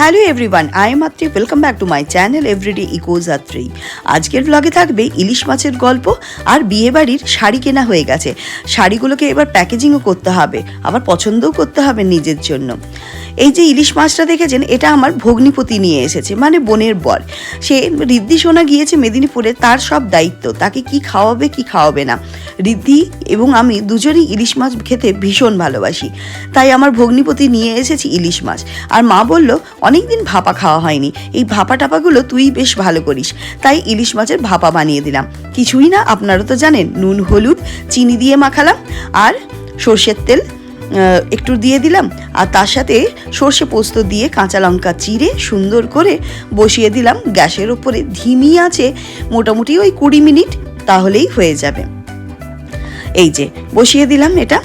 Hello everyone I am Atri welcome back to my channel everyday echoes Atri আজকের ব্লগে থাকবে ইলিশ মাছের গল্প আর বিয়েবাড়ির শাড়ি কেনা হয়ে গেছে। শাড়িগুলোকে এবার প্যাকেজিংও করতে হবে, আবার পছন্দও করতে হবে নিজের জন্য। এই যে ইলিশ মাছটা দেখেছেন, এটা আমার ভগ্নিপতি নিয়ে এসেছে মানে বোনের বর। সে রিদ্ধি সোনা গিয়েছে মেদিনীপুরে, তার সব দায়িত্ব, তাকে কি খাওয়াবে কি খাওয়াবে না। রিদ্ধি এবং আমি দুজনেই ইলিশ মাছ খেতে ভীষণ ভালোবাসি, তাই আমার ভগ্নিপতি নিয়ে এসেছি ইলিশ মাছ। আর মা বলল, অনেকদিন ভাপা খাওয়া হয়নি, এই ভাপা টাপাগুলো তুই বেশ ভালো করিস, তাই ইলিশ মাছের ভাপা বানিয়ে দিলাম। কিছুই না, আপনারা তো জানেন, নুন, হলুদ, চিনি দিয়ে মাখালাম, আর সর্ষের তেল একটু দিয়ে দিলাম, আর তার সাথে সর্ষে পোস্ত দিয়ে কাঁচা লঙ্কা চিরে সুন্দর করে বসিয়ে দিলাম। গ্যাসের ওপরে ধিমি আছে, মোটামুটি ওই কুড়ি মিনিট, তাহলেই হয়ে যাবে। এই যে, বসিয়ে দিলাম এটা।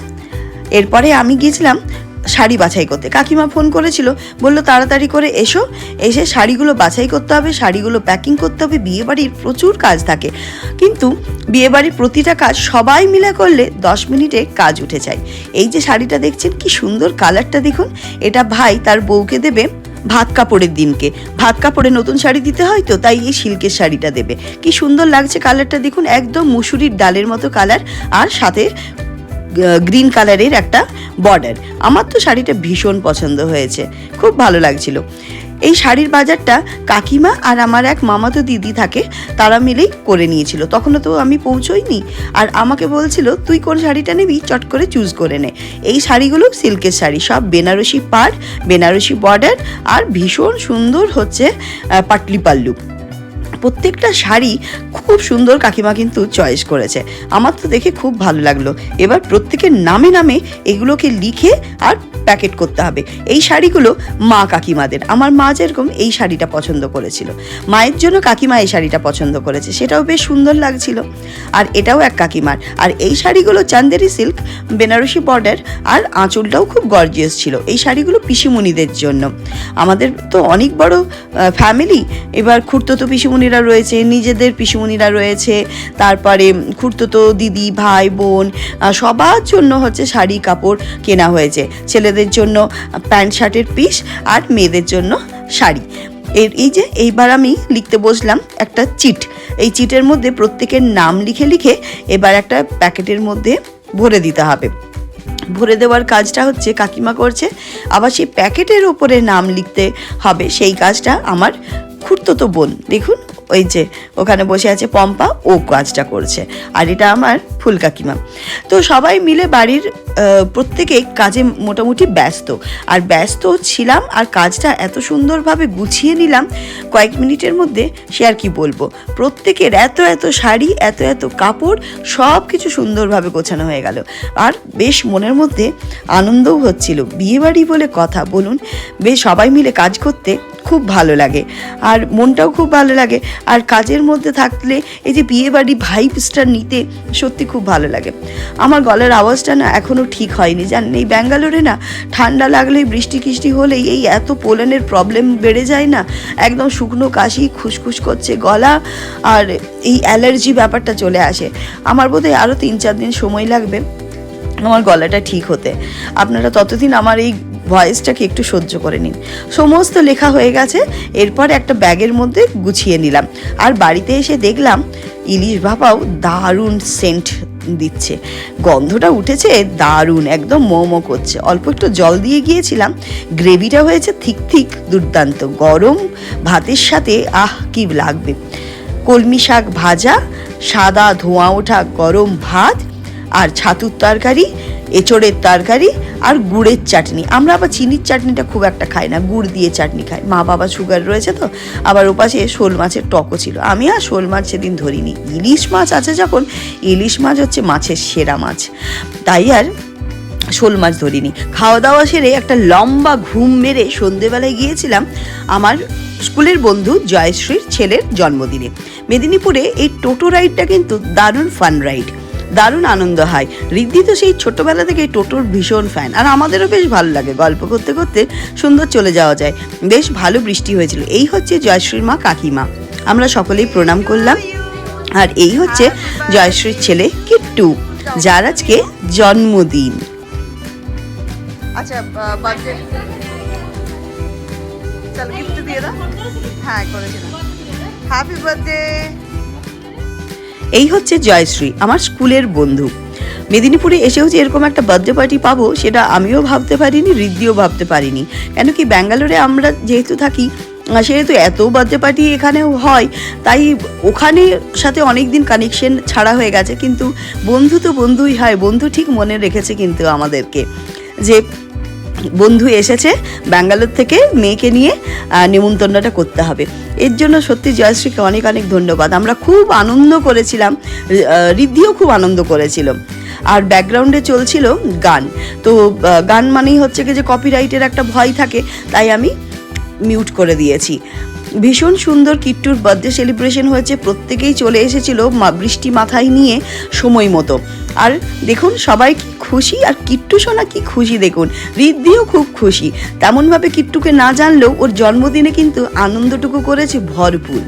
এরপরে আমি গিয়েছিলাম শাড়ি বাছাই করতে। কাকিমা ফোন করেছিল, বলল, তাড়াতাড়ি করে এসো, এসে শাড়িগুলো বাছাই করতে হবে, শাড়িগুলো প্যাকিং করতে হবে, বিয়েবাড়ির প্রচুর কাজ থাকে। কিন্তু বিয়েবাড়ির প্রতিটা কাজ সবাই মিলে করলে দশ মিনিটে কাজ উঠে যায়। এই যে শাড়িটা দেখছেন, কি সুন্দর কালারটা দেখুন। এটা ভাই তার বউকে দেবে ভাত কাপড়ের দিনকে। ভাত কাপড়ে নতুন শাড়ি দিতে হয় তো, তাই এই সিল্কের শাড়িটা দেবে। কি সুন্দর লাগছে কালারটা দেখুন, একদম মুসুরির ডালের মতো কালার আর সাথে গ্রিন কালারের একটা বর্ডার আমার তো শাড়িটা ভীষণ পছন্দ হয়েছে। খুব ভালো লাগছিল। এই শাড়ির বাজারটা কাকিমা আর আমার এক মামাতো দিদি থাকে, তারা মিলেই করে নিয়েছিল। তখনও তো আমি পৌঁছোইনি। আর আমাকে বলছিল, তুই কোন শাড়িটা নিবি? চট করে চুজ করে নে। এই শাড়িগুলো সিল্কের শাড়ি। সব বেনারসি পাড় বেনারসি বর্ডার আর ভীষণ সুন্দর হচ্ছে পাটলি পাল্লু প্রত্যেকটা শাড়ি খুব সুন্দর কাকিমা কিন্তু চয়েস করেছে। আমার তো দেখে খুব ভালো লাগল। এবার প্রত্যেকের নামে নামে এগুলোকে লিখে আর প্যাকেট করতে হবে। এই শাড়িগুলো মা কাকিমাদের। আমার মা যেরকম এই শাড়িটা পছন্দ করেছিল। মায়ের জন্য কাকিমা এই শাড়িটা পছন্দ করেছে। সেটাও বেশ সুন্দর লাগছিল। আর এটাও এক কাকিমার। আর এই শাড়িগুলো চান্দেরি সিল্ক বেনারসি বর্ডার আর আঁচলটাও খুব গর্জিয়াস ছিল। এই শাড়িগুলো পিসিমণিদের জন্য। আমাদের তো অনেক বড় ফ্যামিলি এবার খুঁড়তো পিসিমণিরা। রয়েছে, নিজেদের পিসিমণিরা রয়েছে, তারপরে খুঁড়তো দিদি, ভাই, বোন সবার জন্য হচ্ছে শাড়ি কাপড় কেনা হয়েছে। ছেলেদের জন্য প্যান্ট শার্টের পিস আর মেয়েদের জন্য শাড়ি। এর, এই যে এইবার আমি লিখতে বসলাম একটা চিট। এই চিটের মধ্যে প্রত্যেকের নাম লিখে লিখে এবার একটা প্যাকেটের মধ্যে ভরে দিতে হবে। ভরে দেওয়ার কাজটা হচ্ছে কাকিমা করছে, আবার সেই প্যাকেটের ওপরে নাম লিখতে হবে। সেই কাজটা আমার খুঁড়তো বোন। দেখুন ওই যে, ওখানে বসে আছে পম্পা, ও কাজটা করছে। আর এটা আমার ফুল কাকিমা তো সবাই মিলে বাড়ির প্রত্যেকে কাজে মোটামুটি ব্যস্ত। আর ব্যস্ত ছিলাম আর কাজটা এত সুন্দরভাবে গুছিয়ে নিলাম, কয়েক মিনিটের মধ্যে সে আর কি বলব। প্রত্যেকের এত এত শাড়ি, এত এত কাপড় সব কিছু সুন্দরভাবে গোছানো হয়ে গেল। আর বেশ মনের মধ্যে আনন্দও হচ্ছিল। বিয়েবাড়ি বলে কথা, বলুন। বেশ সবাই মিলে কাজ করতে খুব ভালো লাগে। আর মনটাও খুব ভালো লাগে। আর কাজের মধ্যে থাকলে এই যে বিয়েবাড়ি ভাইবসটা নিতে সত্যি খুব ভালো লাগে। আমার গলার আওয়াজটা না এখনও ঠিক হয়নি। জানেন, এই ব্যাঙ্গালোরে না ঠান্ডা লাগলেই, বৃষ্টি কিষ্টি হলেই এই এত পোলেনের প্রবলেম বেড়ে যায় না। একদম শুকনো কাশি, খুসখুস করছে গলা আর এই অ্যালার্জি ব্যাপারটা চলে আসে। আমার বোধহয় আরও তিন চার দিন সময় লাগবে আমার গলাটা ঠিক হতে। আপনারা ততদিন আমার এই ভয়েসটাকে একটু সহ্য করে নিন। সমস্ত লেখা হয়ে গেছে, এরপর একটা ব্যাগের মধ্যে গুছিয়ে নিলাম। আর বাড়িতে এসে দেখলাম, ইলিশ ভাপাও দারুণ সেন্ট দিচ্ছে। গন্ধটা উঠেছে দারুণ, একদম মোমো করছে। অল্প একটু জল দিয়ে গিয়েছিলাম, গ্রেভিটা হয়েছে থিক থিক, দুর্দান্ত। গরম ভাতের সাথে আহ, কি লাগবে। কলমি শাক ভাজা, সাদা ধোঁয়া ওঠা গরম ভাত আর ছাতুর তরকারি এঁচড়ের তরকারি আর গুড়ের চাটনি। আমরা আবার চিনির চাটনিটা খুব একটা খাই না, গুড় দিয়ে চাটনি খাই। মা বাবা সুগার রয়েছে তো, আবার ওপাশে শোল মাছের টকও ছিল। আমি আর শোল মাছ সেদিন ধরিনি। ইলিশ মাছ আছে যখন, ইলিশ মাছ হচ্ছে মাছের সেরা মাছ। তাই আর শোল মাছ ধরিনি। খাওয়া দাওয়া সেরে একটা লম্বা ঘুম মেরে সন্ধেবেলায় গিয়েছিলাম আমার স্কুলের বন্ধু জয়শ্রীর ছেলের জন্মদিনে। মেদিনীপুরে এই টোটো রাইডটা কিন্তু দারুণ ফান রাইড দারুণ আনন্দ হয়। ঋদ্ধি তো সেই ছোট্টবেলা থেকে টোটোর ভীষণ ফ্যান আর আমাদেরও বেশ ভালো লাগে গল্প করতে করতে সুন্দর চলে যাওয়া যায়। বেশ ভালো বৃষ্টি হয়েছিল। এই হচ্ছে জয়শ্রীর মা কাকিমা। আমরা সকলেই প্রণাম করলাম। আর এই হচ্ছে জয়শ্রীর ছেলে কিট্টু, যার আজকে জন্মদিন। আচ্ছা চলো গিফট দিয়ে দাও। হ্যাঁ করেছিলাম। হ্যাপি বার্থডে এই হচ্ছে জয়শ্রী, আমার স্কুলের বন্ধু। মেদিনীপুরে এসেও যে এরকম একটা বার্থডে পার্টি পাবো, সেটা আমিও ভাবতে পারিনি রিদ্ধিও ভাবতে পারিনি। কেন কি ব্যাঙ্গালোরে আমরা যেহেতু থাকি সেহেতু এত বার্থডে পার্টি এখানেও হয়, তাই ওখানে সাথে অনেক দিন কানেকশন ছাড়া হয়ে গেছে, কিন্তু বন্ধু তো বন্ধুই হয়, বন্ধু ঠিক মনে রেখেছে কিন্তু আমাদেরকে। যে বন্ধু এসেছে ব্যাঙ্গালোর থেকে, মেয়েকে নিয়ে নেমন্তন্নটা করতে হবে। এর জন্য সত্যি জয়শ্রীকে অনেক অনেক ধন্যবাদ। আমরা খুব আনন্দ করেছিলাম রিদ্ধিও খুব আনন্দ করেছিল। আর ব্যাকগ্রাউন্ডে চলছিল গান। তো গান মানেই হচ্ছে কি যে কপিরাইটের একটা ভয় থাকে, তাই আমি মিউট করে দিয়েছি। ভীষণ সুন্দর কিট্টুর বার্থডে সেলিব্রেশন হয়েছে, প্রত্যেকেই চলে এসেছিল বৃষ্টি মাথায় নিয়ে সময় মতো। আর দেখুন, সবাই কি খুশি আর কিট্টু সোনা কি খুশি দেখুন। রিদ্ধিও খুব খুশি। তেমনভাবে কিট্টুকে না জানলেও ওর জন্মদিনে কিন্তু আনন্দটুকু করেছে ভরপুর।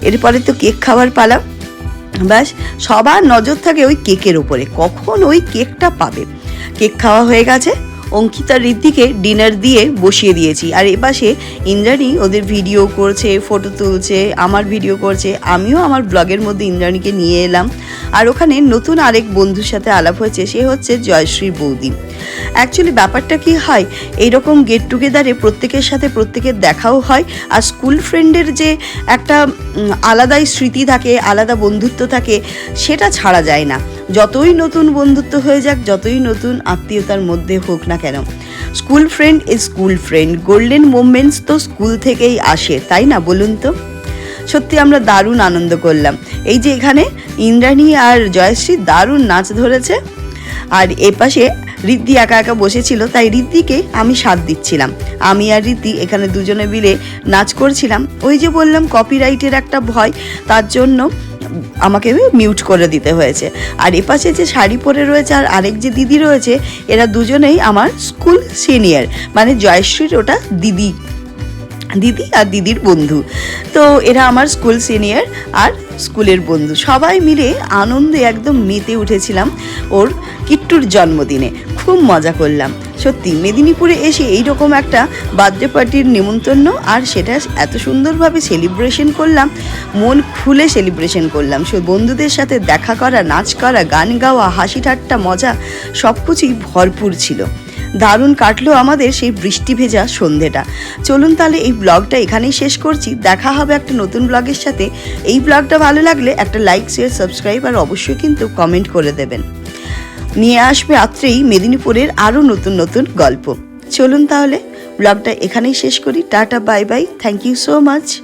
এরপরে তো কেক খাওয়ার পালা। ব্যাস, সবার নজর থাকে ওই কেকের ওপরে কখন ওই কেকটা পাবে? কেক খাওয়া হয়ে গেছে। অঙ্কিতা ঋদ্ধিকে ডিনার দিয়ে বসিয়ে দিয়েছি। আর এপাশে ইন্দ্রাণী ওদের ভিডিও করছে ফটো তুলছে, আমার ভিডিও করছে, আমিও আমার ব্লগের মধ্যে ইন্দ্রাণীকে নিয়ে এলাম। আর ওখানে নতুন আরেক বন্ধুর সাথে আলাপ হয়েছে, সে হচ্ছে জয়শ্রীর বৌদি। অ্যাকচুয়ালি ব্যাপারটা কি হয়, এইরকম গেট টুগেদারে প্রত্যেকের সাথে প্রত্যেকের দেখাও হয়, আর স্কুল ফ্রেন্ডের যে একটা আলাদাই স্মৃতি থাকে, আলাদা বন্ধুত্ব থাকে, সেটা ছাড়া যায় না। যতই নতুন বন্ধুত্ব হয়ে যাক, যতই নতুন আত্মীয়তার মধ্যে হোক না কেন। School friend is school friend golden moments তো স্কুল থেকেই আসে, তাই না বলুন তো? সত্যি আমরা দারুণ আনন্দ করলাম। এই যে এখানে ইন্দ্রাণী আর জয়শ্রী দারুণ নাচ ধরেছে। আর এপাশে রিদ্ধি একা একা বসেছিল, তাই রিদ্ধিকে আমি সাথ দিচ্ছিলাম। আমি আর রিদ্ধি এখানে দুজনে মিলে নাচ করছিলাম। ওই যে বললাম কপিরাইটের একটা ভয়, তার জন্য আমাকে মিউট করে দিতে হয়েছে। আর এপাশে যে শাড়ি পরে রয়েছে আর আরেক যে দিদি রয়েছে, এরা দুজনেই আমার স্কুল সিনিয়র মানে জয়শ্রীর ওটা দিদি। দিদি আর দিদির বন্ধু। তো এরা আমার স্কুল সিনিয়র আর স্কুলের বন্ধু। সবাই মিলে আনন্দে একদম মেতে উঠেছিলাম ওর কিট্টুর জন্মদিনে। খুব মজা করলাম। সত্যি, মেদিনীপুরে এসে এইরকম একটা বার্থডে পার্টির নিমন্ত্রণ আর সেটা এত সুন্দরভাবে সেলিব্রেশন করলাম, মন খুলে সেলিব্রেশন করলাম। সে বন্ধুদের সাথে দেখা করা, নাচ করা, গান গাওয়া, হাসি ঠাট্টা, মজা সব কিছুই ভরপুর ছিল। দারুণ কাটলো আমাদের সেই বৃষ্টি ভেজা সন্ধেটা। চলুন তাহলে এই ব্লগটা এখানেই শেষ করছি। দেখা হবে একটা নতুন ব্লগের সাথে। এই ব্লগটা ভালো লাগলে একটা লাইক শেয়ার সাবস্ক্রাইব আর অবশ্যই কিন্তু কমেন্ট করে দেবেন। নিয়ে আসবে রাত্রেই মেদিনীপুরের আরও নতুন নতুন গল্প। চলুন তাহলে ব্লগটা এখানেই শেষ করি। Tata bye bye thank you so much